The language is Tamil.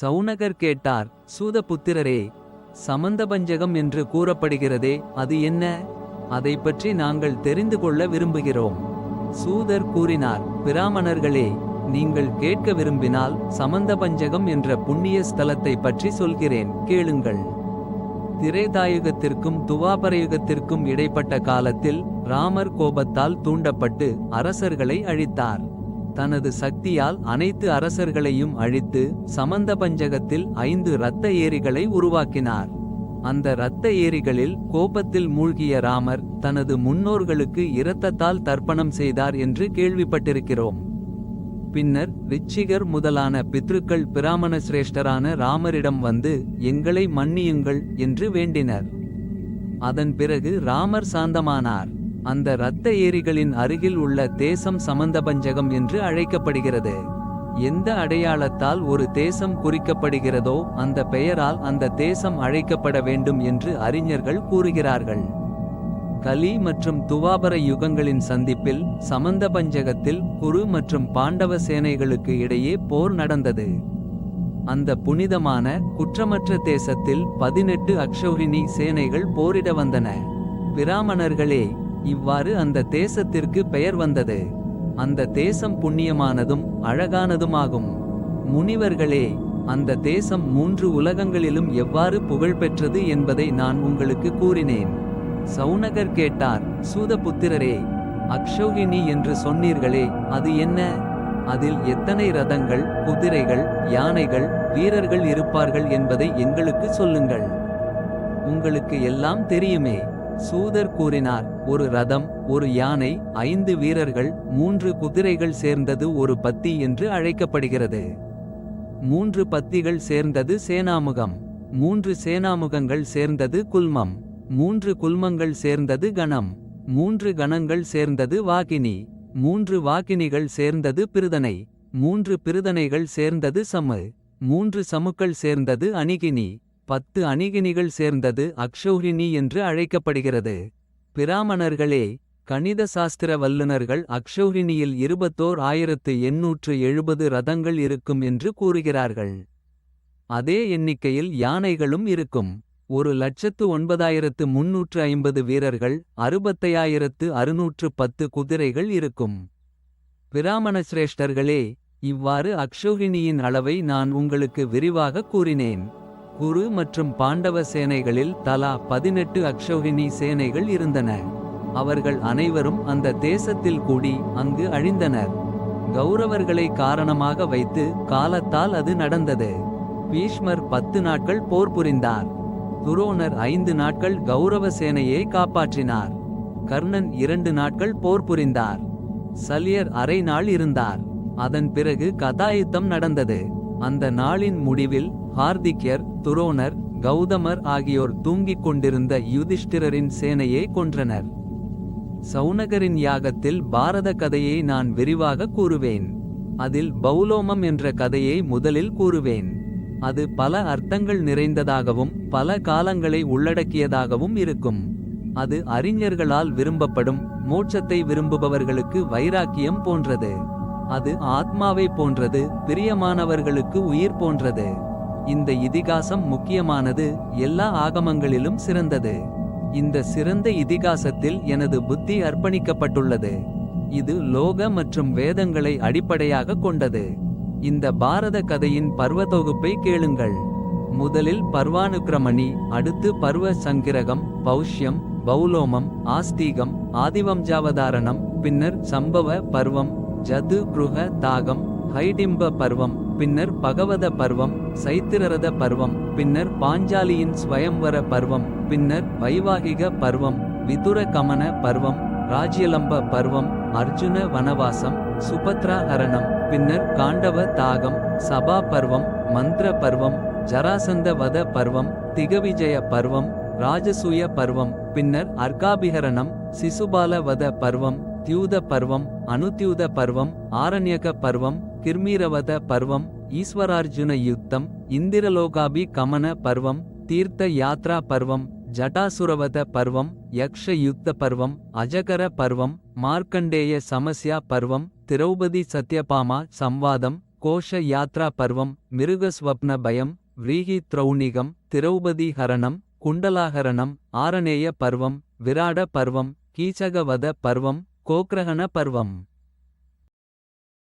சவுனகர் கேட்டார் சூதபுத்திரரே சமந்தபஞ்சகம் என்று கூறப்படுகிறதே அது என்ன? அதை பற்றி நாங்கள் தெரிந்து கொள்ள விரும்புகிறோம். சூதர் கூறினார் பிராமணர்களே நீங்கள் கேட்க விரும்பினால் சமந்தபஞ்சகம் என்ற புண்ணிய ஸ்தலத்தை பற்றி சொல்கிறேன் கேளுங்கள். திரேதாயுகத்திற்கும் துவாபரயுகத்திற்கும் இடைப்பட்ட காலத்தில் ராமர் கோபத்தால் தூண்டப்பட்டு அரசர்களை அழித்தார். தனது சக்தியால் அனைத்து அரசர்களையும் அழித்து சமந்த பஞ்சகத்தில் ஐந்து இரத்த ஏரிகளை உருவாக்கினார். அந்த இரத்த ஏரிகளில் கோபத்தில் மூழ்கிய ராமர் தனது முன்னோர்களுக்கு இரத்தத்தால் தர்ப்பணம் செய்தார் என்று கேள்விப்பட்டிருக்கிறோம். பின்னர் ரிச்சிகர் முதலான பித்ருக்கள் பிராமண சிரேஷ்டரான ராமரிடம் வந்து எங்களை மன்னியுங்கள் என்று வேண்டினர். அதன் பிறகு ராமர் சாந்தமானார். அந்த இரத்த ஏரிகளின் அருகில் உள்ள தேசம் சமந்தபஞ்சகம் என்று அழைக்கப்படுகிறது. எந்த அடையாளத்தால் ஒரு தேசம் குறிக்கப்படுகிறதோ அந்த பெயரால் அந்த தேசம் அழைக்கப்பட வேண்டும் என்று அறிஞர்கள் கூறுகிறார்கள். கலி மற்றும் துவாபர யுகங்களின் சந்திப்பில் சமந்தபஞ்சகத்தில் குரு மற்றும் பாண்டவ சேனைகளுக்கு இடையே போர் நடந்தது. அந்த புனிதமான குற்றமற்ற தேசத்தில் பதினெட்டு அக்ஷௌரினி சேனைகள் போரிட வந்தன. பிராமணர்களே இவ்வாறு அந்த தேசத்திற்கு பெயர் வந்தது. அந்த தேசம் புண்ணியமானதும் அழகானதுமாகும். முனிவர்களே அந்த தேசம் மூன்று உலகங்களிலும் எவ்வாறு புகழ்பெற்றது என்பதை நான் உங்களுக்கு கூறினேன். சவுனகர் கேட்டார் சூதபுத்திரரே அக்ஷௌகினி என்று சொன்னீர்களே அது என்ன? அதில் எத்தனை ரதங்கள் குதிரைகள் யானைகள் வீரர்கள் இருப்பார்கள் என்பதை எங்களுக்கு சொல்லுங்கள். உங்களுக்கு எல்லாம் தெரியுமே சூதர் கூறினார் ஒரு ரதம் ஒரு யானை ஐந்து வீரர்கள் மூன்று குதிரைகள் சேர்ந்தது ஒரு பத்தி என்று அழைக்கப்படுகிறது. மூன்று பத்திகள் சேர்ந்தது சேனாமுகம் மூன்று சேனாமுகங்கள் சேர்ந்தது குல்மம் மூன்று குல்மங்கள் சேர்ந்தது கணம் மூன்று கணங்கள் சேர்ந்தது வாகினி மூன்று வாகினிகள் சேர்ந்தது பிருதனை மூன்று பிருதனைகள் சேர்ந்தது சமு மூன்று சமுக்கள் சேர்ந்தது அணிகினி பத்து அணிகினிகள் சேர்ந்தது அக்ஷௌகினி என்று அழைக்கப்படுகிறது. பிராமணர்களே கணித சாஸ்திர வல்லுனர்கள் அக்ஷௌகினியில் இருபத்தோர் ஆயிரத்து எண்ணூற்று எழுபது ரதங்கள் இருக்கும் என்று கூறுகிறார்கள். அதே எண்ணிக்கையில் யானைகளும் இருக்கும். ஒரு லட்சத்து ஒன்பதாயிரத்து முன்னூற்று ஐம்பது வீரர்கள் அறுபத்தையாயிரத்து அறுநூற்று பத்து குதிரைகள் இருக்கும். பிராமண சிரேஷ்டர்களே இவ்வாறு அக்ஷௌகினியின் அளவை நான் உங்களுக்கு விரிவாக கூறினேன். குரு மற்றும் பாண்டவ சேனைகளில் தலா பதினெட்டு அக்ஷோகினி சேனைகள் இருந்தன. அவர்கள் அனைவரும் அந்த தேசத்தில் கூடி அங்கு அழிந்தனர். கௌரவர்களை காரணமாக வைத்து காலத்தால் அது நடந்தது. பீஷ்மர் பத்து நாட்கள் போர் புரிந்தார். துரோணர் ஐந்து நாட்கள் கௌரவ சேனையை காப்பாற்றினார். கர்ணன் இரண்டு நாட்கள் போர் புரிந்தார். சல்யர் அரை நாள் இருந்தார். அதன் பிறகு கதாயுத்தம் நடந்தது. அந்த நாளின் முடிவில் ஹார்திக்யர் துரோணர் கௌதமர் ஆகியோர் தூங்கிக் கொண்டிருந்த யுதிஷ்டிரரின் சேனையை கொன்றனர். சவுனகரின் யாகத்தில் பாரத கதையை நான் விரிவாக கூறுவேன். அதில் பௌலோமம் என்ற கதையை முதலில் கூறுவேன். அது பல அர்த்தங்கள் நிறைந்ததாகவும் பல காலங்களை உள்ளடக்கியதாகவும் இருக்கும். அது அறிஞர்களால் விரும்பப்படும் மோட்சத்தை விரும்புபவர்களுக்கு வைராக்கியம் போன்றது. அது ஆத்மாவை போன்றது பிரியமானவர்களுக்கு உயிர் போன்றது. இந்த இதிகாசம் முக்கியமானது எல்லா ஆகமங்களிலும் சிறந்தது. இந்த சிறந்த இதிகாசத்தில் எனது புத்தி அர்ப்பணிக்கப்பட்டுள்ளது. இது லோக மற்றும் வேதங்களை அடிப்படையாக கொண்டது. இந்த பாரத கதையின் பர்வ தொகுப்பை கேளுங்கள். முதலில் பர்வானுக்கிரமணி அடுத்து பர்வ சங்கிரகம் பௌஷ்யம் பௌலோமம் ஆஸ்தீகம் ஆதிவம்ஜாவதாரணம் பின்னர் சம்பவ பர்வம் ஜது குருக தாகம் ஹைடிம்ப பர்வம் பின்னர் பகவத பர்வம் சைத்திரரத பர்வம் பின்னர் பாஞ்சாலியின் ஸ்வயம்வர பர்வம் பின்னர் வைவாகிக பர்வம் விதுர கமன பர்வம் ராஜ்யலம்ப பர்வம் அர்ஜுன வனவாசம் சுபத்ரா ஹரணம் பின்னர் காண்டவ தாகம் சபா பர்வம் மந்திர பர்வம் ஜராசந்த வத பர்வம் திகவிஜய பர்வம் ராஜசூய பர்வம் பின்னர் அர்காபிகரணம் சிசுபால வத பர்வம் தியூத பர்வம் அனுத்யூத பர்வம் ஆரண்யக பர்வம் கிர்மீரவத பர்வம் ஈஸ்வரார்ஜுன யுத்தம் இந்திரலோகாபி கமன பர்வம் தீர்த்த யாத்ரா பர்வம் ஜட்டாசுரவத பர்வம் யக்ஷ யுத்த பர்வம் அஜகர பர்வம் மார்க்கண்டேய சமஸ்யா பர்வம் திரௌபதி சத்யபாமா சம்வாதம் கோஷ யாத்ரா பர்வம் மிருகஸ்வப்ன பயம் விரீஹி திரௌணிகம் திரௌபதி ஹரணம் குண்டலாகரணம் ஆரணேய பர்வம் விராட பர்வம் கீச்சகவத பர்வம் கோக்ரஹண பர்வம்.